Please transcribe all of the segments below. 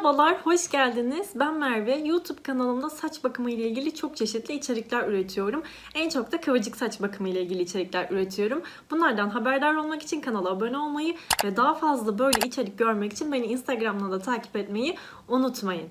Merhabalar, hoş geldiniz. Ben Merve. YouTube kanalımda saç bakımı ile ilgili çok çeşitli içerikler üretiyorum. En çok da kıvırcık saç bakımı ile ilgili içerikler üretiyorum. Bunlardan haberdar olmak için kanala abone olmayı ve daha fazla böyle içerik görmek için beni Instagram'da da takip etmeyi unutmayın.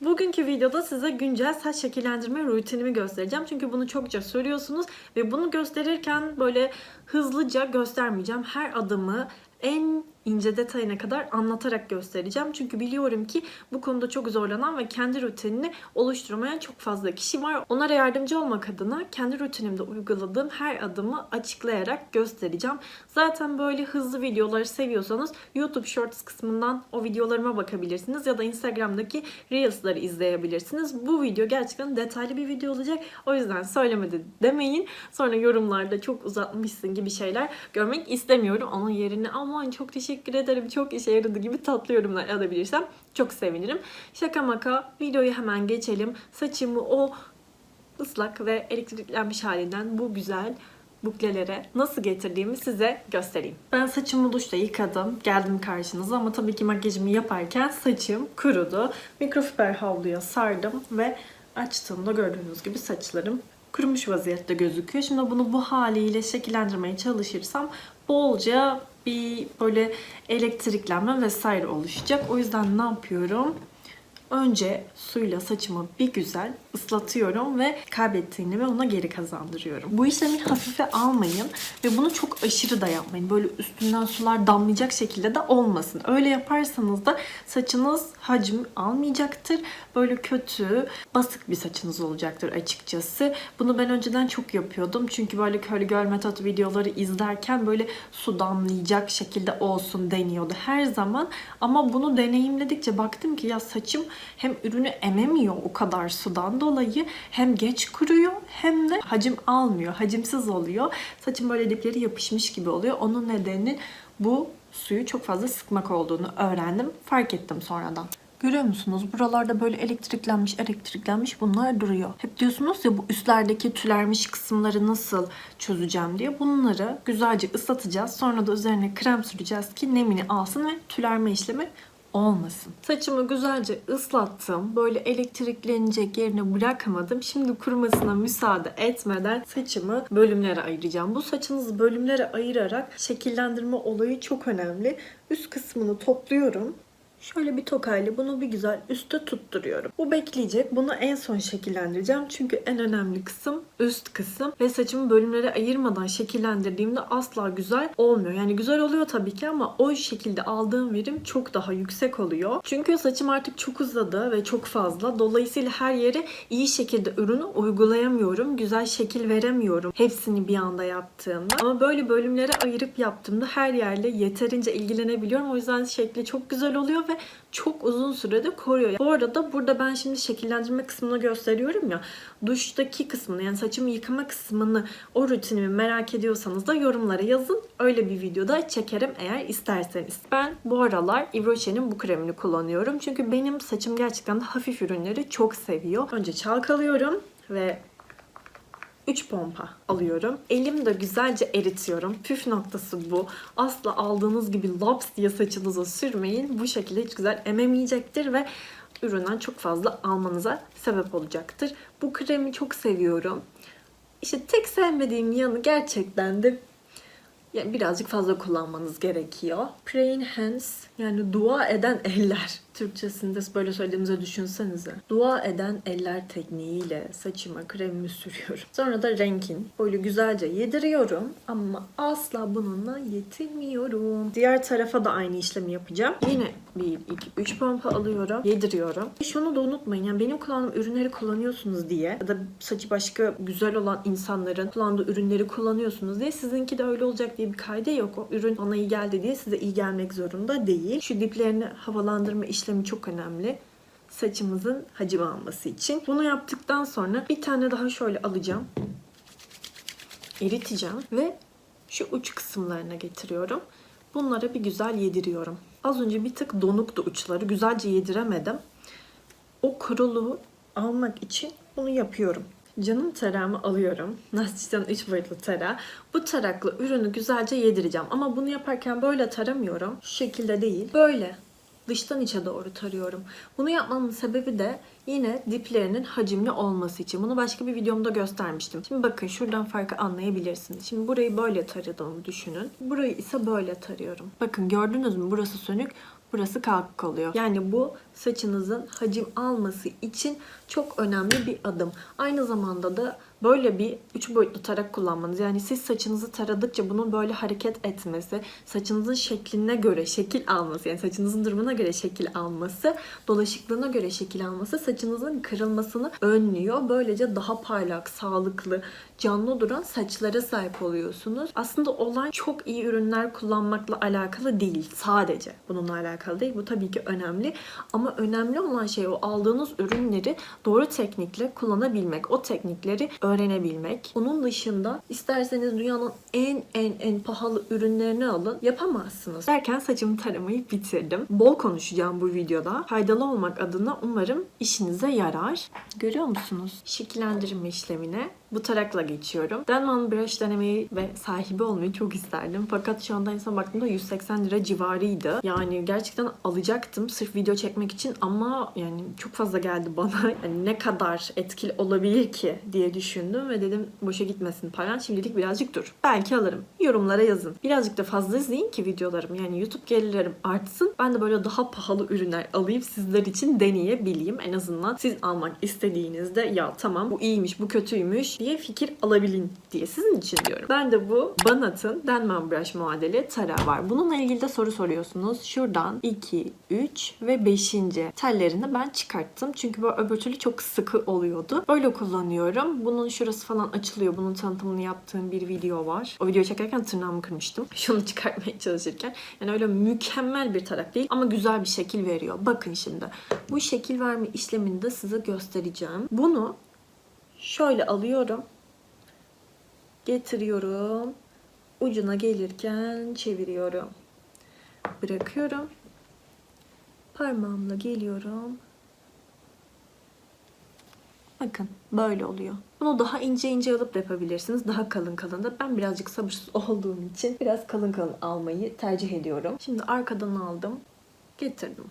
Bugünkü videoda size güncel saç şekillendirme rutinimi göstereceğim. Çünkü bunu çokça soruyorsunuz ve bunu gösterirken böyle hızlıca göstermeyeceğim. Her adımı en ince detayına kadar anlatarak göstereceğim. Çünkü biliyorum ki bu konuda çok zorlanan ve kendi rutinini oluşturmayan çok fazla kişi var. Onlara yardımcı olmak adına kendi rutinimde uyguladığım her adımı açıklayarak göstereceğim. Zaten böyle hızlı videoları seviyorsanız YouTube Shorts kısmından o videolarıma bakabilirsiniz ya da Instagram'daki Reels'ları izleyebilirsiniz. Bu video gerçekten detaylı bir video olacak. O yüzden söylemedi demeyin. Sonra yorumlarda çok uzatmışsın gibi şeyler görmek istemiyorum. Onun yerine aman çok teşekkür ederim çok işe yaradı gibi tatlı yorumlar alabilirsem çok sevinirim. Şaka maka videoyu hemen geçelim. Saçımı o ıslak ve elektriklenmiş halinden bu güzel buklelere nasıl getirdiğimi size göstereyim. Ben saçımı duşta yıkadım. Geldim karşınıza ama tabii ki makyajımı yaparken saçım kurudu. Mikrofiber havluya sardım ve açtığımda gördüğünüz gibi saçlarım kurumuş vaziyette gözüküyor. Şimdi bunu bu haliyle şekillendirmeye çalışırsam bolca bir böyle elektriklenme vesaire oluşacak. O yüzden ne yapıyorum? Önce suyla saçımı bir güzel ıslatıyorum ve kaybettiğini ve ona geri kazandırıyorum. Bu işlemi hafife almayın ve bunu çok aşırı da yapmayın. Böyle üstünden sular damlayacak şekilde de olmasın. Öyle yaparsanız da saçınız hacim almayacaktır. Böyle kötü, basık bir saçınız olacaktır açıkçası. Bunu ben önceden çok yapıyordum. Çünkü böyle curly girl method videoları izlerken böyle su damlayacak şekilde olsun deniyordu her zaman. Ama bunu deneyimledikçe baktım ki ya saçım hem ürünü ememiyor o kadar sudan dolayı hem geç kuruyor hem de hacim almıyor. Hacimsiz oluyor. Saçım böyle dipleri yapışmış gibi oluyor. Onun nedeni bu suyu çok fazla sıkmak olduğunu öğrendim. Fark ettim sonradan. Görüyor musunuz? Buralarda böyle elektriklenmiş elektriklenmiş bunlar duruyor. Hep diyorsunuz ya bu üstlerdeki tülermiş kısımları nasıl çözeceğim diye. Bunları güzelce ıslatacağız. Sonra da üzerine krem süreceğiz ki nemini alsın ve tülerme işlemi olmasın. Saçımı güzelce ıslattım. Böyle elektriklenecek yerine bırakamadım. Şimdi kurumasına müsaade etmeden saçımı bölümlere ayıracağım. Bu saçınızı bölümlere ayırarak şekillendirme olayı çok önemli. Üst kısmını topluyorum. Şöyle bir tokayla bunu bir güzel üste tutturuyorum. Bu bekleyecek. Bunu en son şekillendireceğim. Çünkü en önemli kısım üst kısım. Ve saçımı bölümlere ayırmadan şekillendirdiğimde asla güzel olmuyor. Yani güzel oluyor tabii ki ama o şekilde aldığım verim çok daha yüksek oluyor. Çünkü saçım artık çok uzadı ve çok fazla. Dolayısıyla her yere iyi şekilde ürünü uygulayamıyorum. Güzel şekil veremiyorum. Hepsini bir anda yaptığımda. Ama böyle bölümlere ayırıp yaptığımda her yerle yeterince ilgilenebiliyorum. O yüzden şekli çok güzel oluyor ve çok uzun sürede koruyor. Bu arada burada ben şimdi şekillendirme kısmını gösteriyorum ya. Duştaki kısmını yani saçımı yıkama kısmını o rutinimi merak ediyorsanız da yorumlara yazın. Öyle bir videoda çekerim eğer isterseniz. Ben bu aralar Yves Rocher'in bu kremini kullanıyorum. Çünkü benim saçım gerçekten hafif ürünleri çok seviyor. Önce çalkalıyorum ve 3 pompa alıyorum. Elimde güzelce eritiyorum. Püf noktası bu. Asla aldığınız gibi laps diye saçınıza sürmeyin. Bu şekilde hiç güzel ememeyecektir ve üründen çok fazla almanıza sebep olacaktır. Bu kremi çok seviyorum. İşte tek sevmediğim yanı gerçekten de yani birazcık fazla kullanmanız gerekiyor. Praying hands yani dua eden eller. Türkçesinde böyle söylediğimizi düşünsenize. Dua eden eller tekniğiyle saçıma kremimi sürüyorum. Sonra da renkin böyle güzelce yediriyorum ama asla bununla yetinmiyorum. Diğer tarafa da aynı işlemi yapacağım. Yine 1, 2, 3 pompa alıyorum. Yediriyorum. Şunu da unutmayın. Yani benim kullandığım ürünleri kullanıyorsunuz diye ya da saçı başka güzel olan insanların kullandığı ürünleri kullanıyorsunuz diye sizinki de öyle olacak diye bir kaydı yok. O ürün bana iyi geldi diye size iyi gelmek zorunda değil. Şu diplerini havalandırma işlemi çok önemli saçımızın hacim alması için. Bunu yaptıktan sonra bir tane daha şöyle alacağım. Eriteceğim ve şu uç kısımlarına getiriyorum. Bunlara bir güzel yediriyorum. Az önce bir tık donuktu uçları. Güzelce yediremedim. O kuruluğu almak için bunu yapıyorum. Canım tarağımı alıyorum. Nastic'ten 3 boyutlu tarağı. Bu tarakla ürünü güzelce yedireceğim. Ama bunu yaparken böyle taramıyorum. Şu şekilde değil. Böyle dıştan içe doğru tarıyorum. Bunu yapmamın sebebi de yine diplerinin hacimli olması için. Bunu başka bir videomda göstermiştim. Şimdi bakın şuradan farkı anlayabilirsiniz. Şimdi burayı böyle taradığımı düşünün. Burayı ise böyle tarıyorum. Bakın gördünüz mü? Burası sönük. Burası kalkık oluyor. Yani bu saçınızın hacim alması için çok önemli bir adım. Aynı zamanda da böyle bir üç boyutlu tarak kullanmanız yani siz saçınızı taradıkça bunun böyle hareket etmesi, saçınızın şekline göre şekil alması yani saçınızın durumuna göre şekil alması, dolaşıklığına göre şekil alması saçınızın kırılmasını önlüyor. Böylece daha parlak, sağlıklı, canlı duran saçlara sahip oluyorsunuz. Aslında olay çok iyi ürünler kullanmakla alakalı değil sadece. Bununla alakalı değil. Bu tabii ki önemli. Ama önemli olan şey o aldığınız ürünleri doğru teknikle kullanabilmek. O teknikleri öğrenebilmek. Onun dışında isterseniz dünyanın en en en pahalı ürünlerini alın. Yapamazsınız. Derken saçımı taramayı bitirdim. Bol konuşacağım bu videoda. Faydalı olmak adına umarım işinize yarar. Görüyor musunuz? Şekillendirme işlemine bu tarakla geçiyorum. Denman brush denemeyi ve sahibi olmayı çok isterdim. Fakat şu anda insan baktığımda 180 lira civarıydı. Yani gerçekten alacaktım sırf video çekmek için ama yani çok fazla geldi bana. Yani ne kadar etkili olabilir ki diye düşündüm ve dedim boşa gitmesin paran. Şimdilik birazcık dur. Belki alırım. Yorumlara yazın. Birazcık da fazla izleyin ki videolarım. Yani YouTube gelirlerim artsın. Ben de böyle daha pahalı ürünler alayım sizler için deneyebileyim. En azından siz almak istediğinizde ya tamam bu iyiymiş bu kötüymüş diye fikir alabilin diye sizin için diyorum. Ben de bu Banat'ın Denman Brush modeli tarağı var. Bununla ilgili de soru soruyorsunuz. Şuradan 2, 3 ve 5. tellerini ben çıkarttım. Çünkü bu öbür türlü çok sıkı oluyordu. Öyle kullanıyorum. Bunun şurası falan açılıyor. Bunun tanıtımını yaptığım bir video var. O videoyu çekerken tırnağımı kırmıştım. Şunu çıkartmaya çalışırken. Yani öyle mükemmel bir tarak değil ama güzel bir şekil veriyor. Bakın şimdi. Bu şekil verme işlemini de size göstereceğim. Bunu şöyle alıyorum. Getiriyorum. Ucuna gelirken çeviriyorum. Bırakıyorum. Parmağımla geliyorum. Bakın böyle oluyor. Bunu daha ince ince alıp da yapabilirsiniz. Daha kalın kalın da. Ben birazcık sabırsız olduğum için biraz kalın kalın almayı tercih ediyorum. Şimdi arkadan aldım. Getirdim.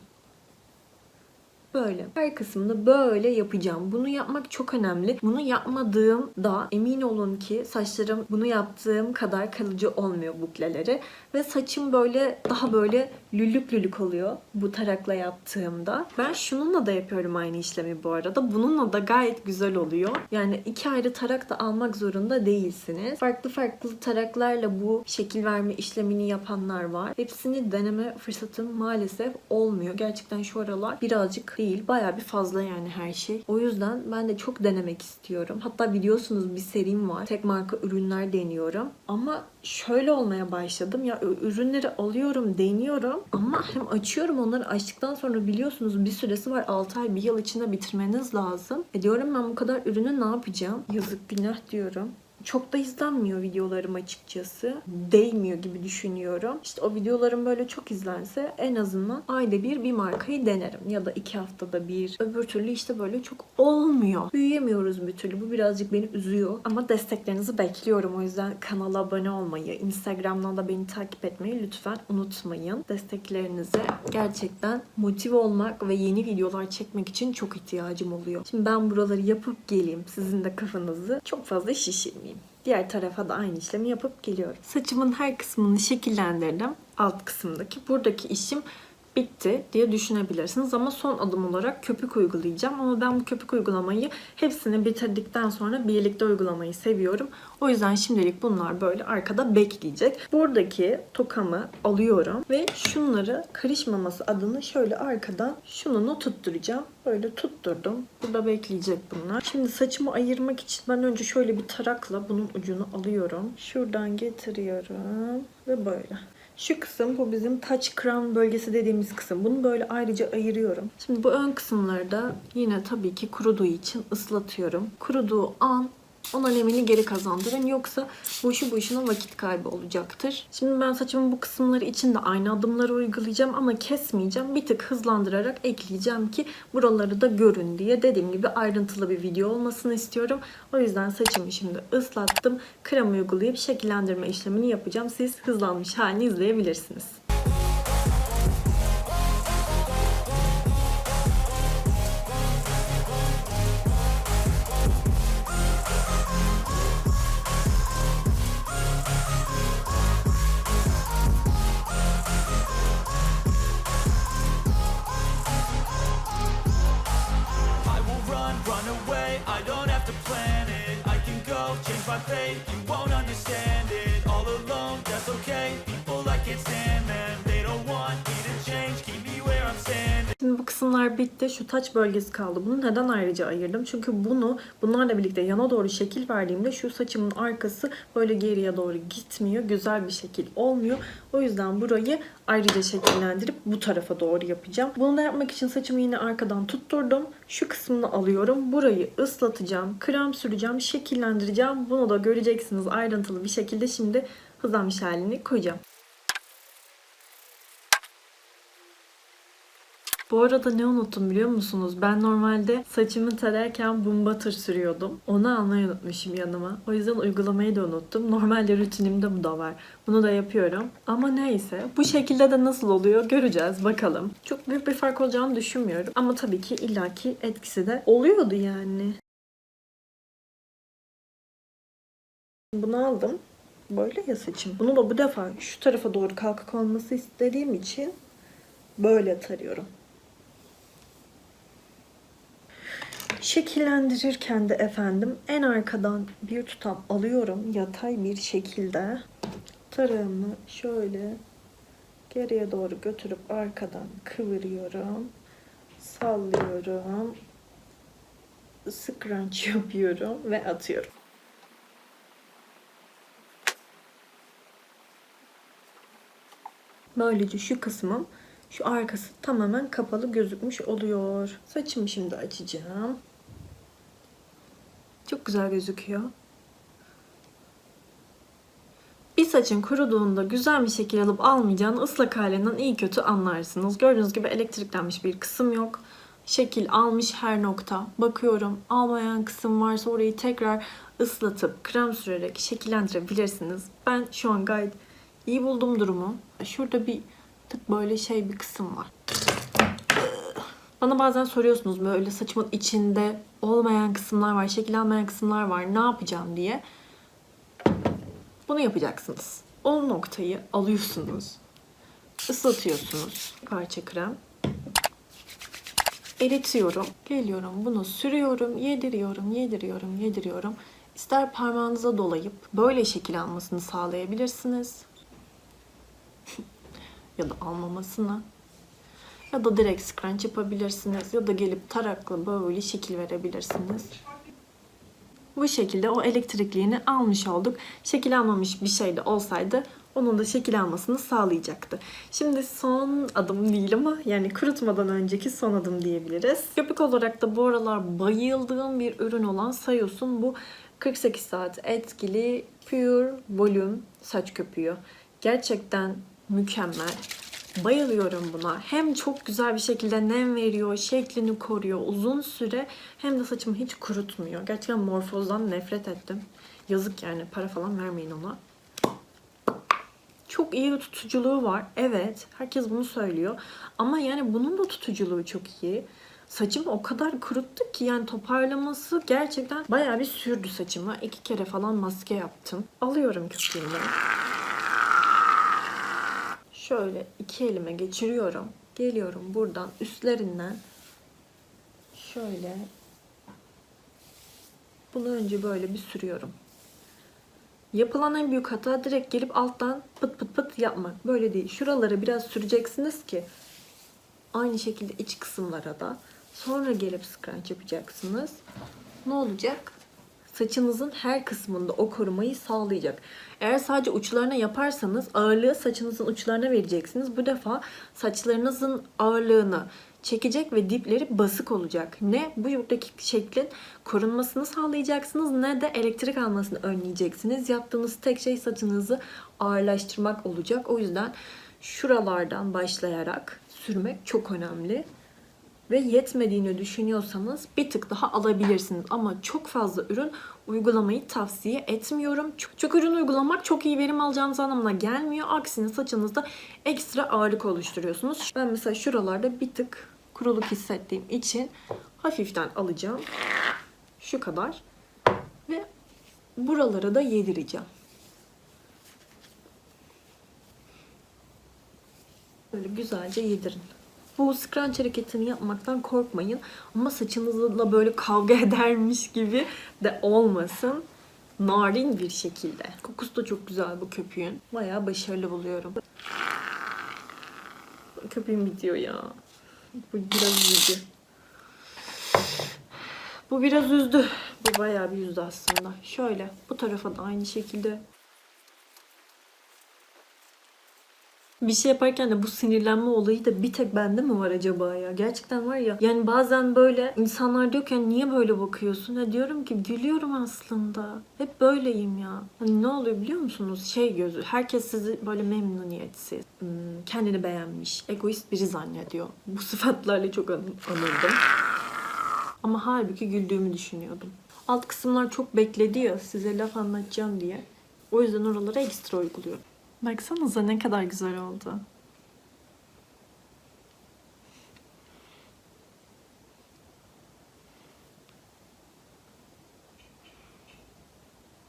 Böyle. Her kısmını böyle yapacağım. Bunu yapmak çok önemli. Bunu yapmadığımda emin olun ki saçlarım bunu yaptığım kadar kalıcı olmuyor bukleleri. Ve saçım böyle daha böyle lülük lülük oluyor bu tarakla yaptığımda. Ben şununla da yapıyorum aynı işlemi bu arada. Bununla da gayet güzel oluyor. Yani iki ayrı tarak da almak zorunda değilsiniz. Farklı farklı taraklarla bu şekil verme işlemini yapanlar var. Hepsini deneme fırsatım maalesef olmuyor. Gerçekten şu aralar birazcık değil. Baya bir fazla yani her şey. O yüzden ben de çok denemek istiyorum. Hatta biliyorsunuz bir serim var. Tek marka ürünler deniyorum. Ama şöyle olmaya başladım. Ya ürünleri alıyorum, deniyorum. Ama hem açıyorum onları açtıktan sonra biliyorsunuz bir süresi var. 6 ay, bir yıl içinde bitirmeniz lazım. E diyorum ben bu kadar ürünü ne yapacağım? Yazık günah diyorum. Çok da izlenmiyor videolarım açıkçası. Değmiyor gibi düşünüyorum. İşte o videolarım böyle çok izlense en azından ayda bir bir markayı denerim. Ya da iki haftada bir. Öbür türlü işte böyle çok olmuyor. Büyüyemiyoruz bir türlü. Bu birazcık beni üzüyor. Ama desteklerinizi bekliyorum. O yüzden kanala abone olmayı, Instagram'dan da beni takip etmeyi lütfen unutmayın. Desteklerinize gerçekten motive olmak ve yeni videolar çekmek için çok ihtiyacım oluyor. Şimdi ben buraları yapıp geleyim. Sizin de kafanızı çok fazla şişirmeyeyim. Diğer tarafa da aynı işlemi yapıp geliyorum. Saçımın her kısmını şekillendirdim. Alt kısımdaki. Buradaki işim bitti diye düşünebilirsiniz ama son adım olarak köpük uygulayacağım ama ben bu köpük uygulamayı hepsini bitirdikten sonra birlikte uygulamayı seviyorum. O yüzden şimdilik bunlar böyle arkada bekleyecek. Buradaki tokamı alıyorum ve şunları karışmaması adına şöyle arkadan şununu tutturacağım. Böyle tutturdum. Burada bekleyecek bunlar. Şimdi saçımı ayırmak için ben önce şöyle bir tarakla bunun ucunu alıyorum. Şuradan getiriyorum ve böyle. Şu kısım bu bizim touch crown bölgesi dediğimiz kısım. Bunu böyle ayrıca ayırıyorum. Şimdi bu ön kısımları da yine tabii ki kuruduğu için ıslatıyorum. Kuruduğu an ona nemini geri kazandırın. Yoksa boşu boşuna vakit kaybı olacaktır. Şimdi ben saçımın bu kısımları için de aynı adımları uygulayacağım ama kesmeyeceğim. Bir tık hızlandırarak ekleyeceğim ki buraları da görün diye. Dediğim gibi ayrıntılı bir video olmasını istiyorum. O yüzden saçımı şimdi ıslattım. Krem uygulayıp şekillendirme işlemini yapacağım. Siz hızlanmış halini izleyebilirsiniz. My fate, you won't understand it. All alone, that's okay. People I can't stand them, Şimdi bu kısımlar bitti. Şu taç bölgesi kaldı. Bunu neden ayrıca ayırdım? Çünkü bunu bunlarla birlikte yana doğru şekil verdiğimde şu saçımın arkası böyle geriye doğru gitmiyor. Güzel bir şekil olmuyor. O yüzden burayı ayrıca şekillendirip bu tarafa doğru yapacağım. Bunu da yapmak için saçımı yine arkadan tutturdum. Şu kısmını alıyorum. Burayı ıslatacağım. Krem süreceğim. Şekillendireceğim. Bunu da göreceksiniz ayrıntılı bir şekilde. Şimdi hızlanmış halini koyacağım. Bu arada ne unuttum biliyor musunuz? Ben normalde saçımı tararken bum butter sürüyordum. Onu almayı unutmuşum yanıma. O yüzden uygulamayı da unuttum. Normalde rutinimde bu da var. Bunu da yapıyorum. Ama neyse. Bu şekilde de nasıl oluyor göreceğiz bakalım. Çok büyük bir fark olacağını düşünmüyorum. Ama tabii ki illaki etkisi de oluyordu yani. Bunu aldım. Böyle ya saçım. Bunu da bu defa şu tarafa doğru kalkık olması istediğim için böyle tarıyorum. Şekillendirirken de efendim en arkadan bir tutam alıyorum yatay bir şekilde. Tarağımı şöyle geriye doğru götürüp arkadan kıvırıyorum. Sallıyorum. Scrunch yapıyorum ve atıyorum. Böylece şu kısmım şu arkası tamamen kapalı gözükmüş oluyor. Saçımı şimdi açacağım. Güzel gözüküyor. Bir saçın kuruduğunda güzel bir şekil alıp almayacağını ıslak halinden iyi kötü anlarsınız. Gördüğünüz gibi elektriklenmiş bir kısım yok. Şekil almış her nokta. Bakıyorum almayan kısım varsa orayı tekrar ıslatıp krem sürerek şekillendirebilirsiniz. Ben şu an gayet iyi buldum durumu. Şurada bir tık böyle şey bir kısım var. Bana bazen soruyorsunuz böyle saçımın içinde olmayan kısımlar var, şekil almayan kısımlar var. Ne yapacağım diye. Bunu yapacaksınız. O noktayı alıyorsunuz. ıslatıyorsunuz parça krem. Eritiyorum. Geliyorum bunu sürüyorum, yediriyorum, yediriyorum, yediriyorum. İster parmağınıza dolayıp böyle şekil sağlayabilirsiniz. ya da almamasını. Ya da direkt scrunch yapabilirsiniz. Ya da gelip tarakla böyle şekil verebilirsiniz. Bu şekilde o elektrikliğini almış olduk. Şekil almamış bir şey de olsaydı onun da şekil almasını sağlayacaktı. Şimdi son adım değil ama yani kurutmadan önceki son adım diyebiliriz. Köpük olarak da bu aralar bayıldığım bir ürün olan Sayos'un bu 48 saat etkili Pure Volume saç köpüğü. Gerçekten mükemmel. Bayılıyorum buna. Hem çok güzel bir şekilde nem veriyor, şeklini koruyor uzun süre hem de saçımı hiç kurutmuyor. Gerçekten morfozdan nefret ettim. Yazık yani para falan vermeyin ona. Çok iyi bir tutuculuğu var. Evet, herkes bunu söylüyor. Ama yani bunun da tutuculuğu çok iyi. Saçımı o kadar kuruttu ki yani toparlaması gerçekten bayağı bir sürdü saçıma. İki kere falan maske yaptım. Alıyorum köpüğümü. Şöyle iki elime geçiriyorum. Geliyorum buradan üstlerinden şöyle bunu önce böyle bir sürüyorum. Yapılan en büyük hata direkt gelip alttan pıt pıt pıt yapmak. Böyle değil. Şuraları biraz süreceksiniz ki aynı şekilde iç kısımlara da sonra gelip scrunch yapacaksınız. Ne olacak? Saçınızın her kısmında o korumayı sağlayacak. Eğer sadece uçlarına yaparsanız ağırlığı saçınızın uçlarına vereceksiniz. Bu defa saçlarınızın ağırlığını çekecek ve dipleri basık olacak. Ne bu yukarıdaki şeklin korunmasını sağlayacaksınız ne de elektrik almasını önleyeceksiniz. Yaptığınız tek şey saçınızı ağırlaştırmak olacak. O yüzden şuralardan başlayarak sürmek çok önemli ve yetmediğini düşünüyorsanız bir tık daha alabilirsiniz. Ama çok fazla ürün uygulamayı tavsiye etmiyorum. Çok, çok ürün uygulamak çok iyi verim alacağınız anlamına gelmiyor. Aksine saçınızda ekstra ağırlık oluşturuyorsunuz. Ben mesela şuralarda bir tık kuruluk hissettiğim için hafiften alacağım. Şu kadar. Ve buralara da yedireceğim. Böyle güzelce yedirin. Bu scrunch hareketini yapmaktan korkmayın. Ama saçınızla böyle kavga edermiş gibi de olmasın. narin bir şekilde. Kokusu da çok güzel bu köpüğün. Bayağı başarılı buluyorum. Köpüğüm bitiyor ya. Bu biraz üzücü. Bu biraz üzdü. Bu bayağı bir üzdü aslında. Şöyle bu tarafa da aynı şekilde. Bir şey yaparken de bu sinirlenme olayı da bir tek bende mi var acaba ya? Gerçekten var ya. Yani bazen böyle insanlar diyorken niye böyle bakıyorsun? Ya diyorum ki gülüyorum aslında. Hep böyleyim ya. Hani ne oluyor biliyor musunuz? Şey gözü. Herkes sizi böyle memnuniyetsiz, hmm, kendini beğenmiş, egoist biri zannediyor. Bu sıfatlarla çok an- anıldım. Ama halbuki güldüğümü düşünüyordum. Alt kısımlar çok bekledi ya size laf anlatacağım diye. O yüzden oralara ekstra uyguluyorum. Baksanıza ne kadar güzel oldu.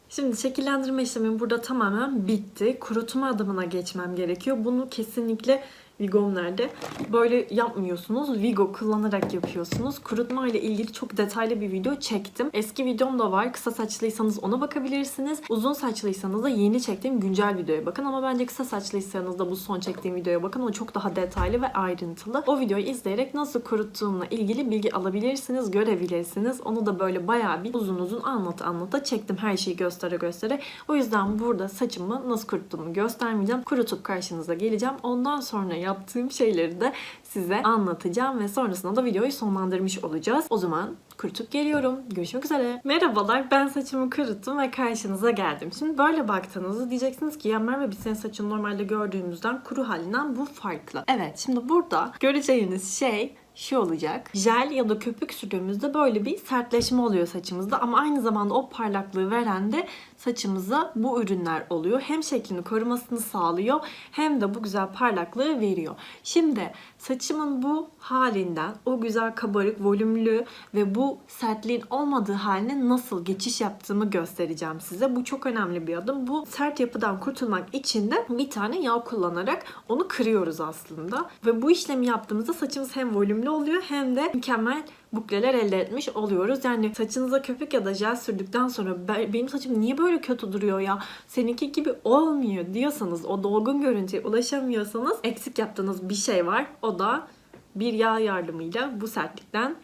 Şimdi şekillendirme işlemim burada tamamen bitti. Kurutma adımına geçmem gerekiyor. Bunu kesinlikle Vigom nerede? Böyle yapmıyorsunuz. Vigo kullanarak yapıyorsunuz. Kurutma ile ilgili çok detaylı bir video çektim. Eski videom da var. Kısa saçlıysanız ona bakabilirsiniz. Uzun saçlıysanız da yeni çektiğim güncel videoya bakın. Ama bence kısa saçlıysanız da bu son çektiğim videoya bakın. O çok daha detaylı ve ayrıntılı. O videoyu izleyerek nasıl kuruttuğumla ilgili bilgi alabilirsiniz, görebilirsiniz. Onu da böyle bayağı bir uzun uzun anlat anlata çektim. Her şeyi göstere göstere. O yüzden burada saçımı nasıl kuruttuğumu göstermeyeceğim. Kurutup karşınıza geleceğim. Ondan sonra yaptığım şeyleri de size anlatacağım ve sonrasında da videoyu sonlandırmış olacağız. O zaman kurutup geliyorum. Görüşmek üzere. Merhabalar ben saçımı kuruttum ve karşınıza geldim. Şimdi böyle baktığınızda diyeceksiniz ki ya Merve biz senin saçın normalde gördüğümüzden kuru halinden bu farklı. Evet şimdi burada göreceğiniz şey şu olacak. Jel ya da köpük sürdüğümüzde böyle bir sertleşme oluyor saçımızda ama aynı zamanda o parlaklığı veren de saçımıza bu ürünler oluyor. Hem şeklini korumasını sağlıyor hem de bu güzel parlaklığı veriyor. Şimdi saçımın bu halinden o güzel kabarık, volümlü ve bu sertliğin olmadığı haline nasıl geçiş yaptığımı göstereceğim size. Bu çok önemli bir adım. Bu sert yapıdan kurtulmak için de bir tane yağ kullanarak onu kırıyoruz aslında. Ve bu işlemi yaptığımızda saçımız hem volümlü oluyor hem de mükemmel bukleler elde etmiş oluyoruz. Yani saçınıza köpük ya da jel sürdükten sonra "Ben- benim saçım niye böyle kötü duruyor ya seninki gibi olmuyor diyorsanız o dolgun görüntüye ulaşamıyorsanız eksik yaptığınız bir şey var. O da bir yağ yardımıyla bu sertlikten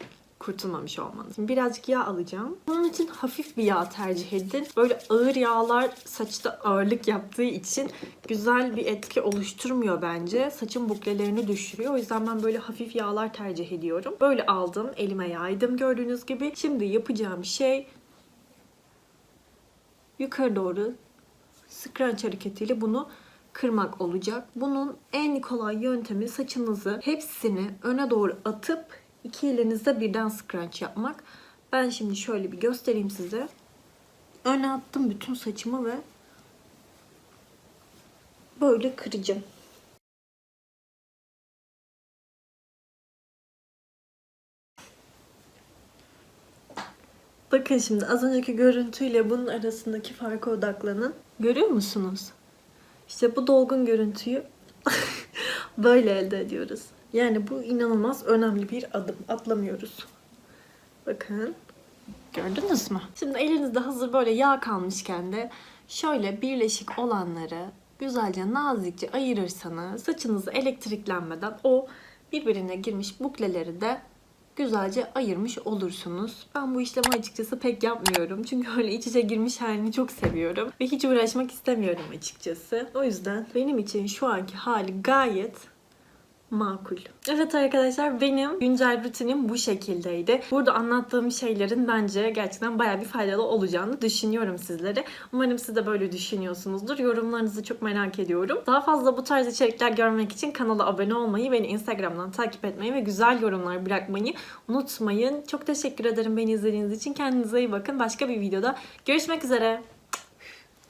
kurtulmamış olmanız. Şimdi birazcık yağ alacağım. Bunun için hafif bir yağ tercih edin. Böyle ağır yağlar saçta ağırlık yaptığı için güzel bir etki oluşturmuyor bence. Saçın buklelerini düşürüyor. O yüzden ben böyle hafif yağlar tercih ediyorum. Böyle aldım, elime yaydım gördüğünüz gibi. Şimdi yapacağım şey yukarı doğru scrunch hareketiyle bunu kırmak olacak. Bunun en kolay yöntemi saçınızı hepsini öne doğru atıp iki elinizde birden scrunch yapmak. Ben şimdi şöyle bir göstereyim size. Öne attım bütün saçımı ve böyle kıracağım. Bakın şimdi az önceki görüntüyle bunun arasındaki farka odaklanın. Görüyor musunuz? İşte bu dolgun görüntüyü böyle elde ediyoruz. Yani bu inanılmaz önemli bir adım. Atlamıyoruz. Bakın. Gördünüz mü? Şimdi elinizde hazır böyle yağ kalmışken de şöyle birleşik olanları güzelce nazikçe ayırırsanız saçınızı elektriklenmeden o birbirine girmiş bukleleri de güzelce ayırmış olursunuz. Ben bu işlemi açıkçası pek yapmıyorum. Çünkü öyle iç içe girmiş halini çok seviyorum. Ve hiç uğraşmak istemiyorum açıkçası. O yüzden benim için şu anki hali gayet makul. Evet arkadaşlar benim güncel rutinim bu şekildeydi. Burada anlattığım şeylerin bence gerçekten bayağı bir faydalı olacağını düşünüyorum sizlere. Umarım siz de böyle düşünüyorsunuzdur. Yorumlarınızı çok merak ediyorum. Daha fazla bu tarz içerikler görmek için kanala abone olmayı, beni Instagram'dan takip etmeyi ve güzel yorumlar bırakmayı unutmayın. Çok teşekkür ederim beni izlediğiniz için. Kendinize iyi bakın. Başka bir videoda görüşmek üzere.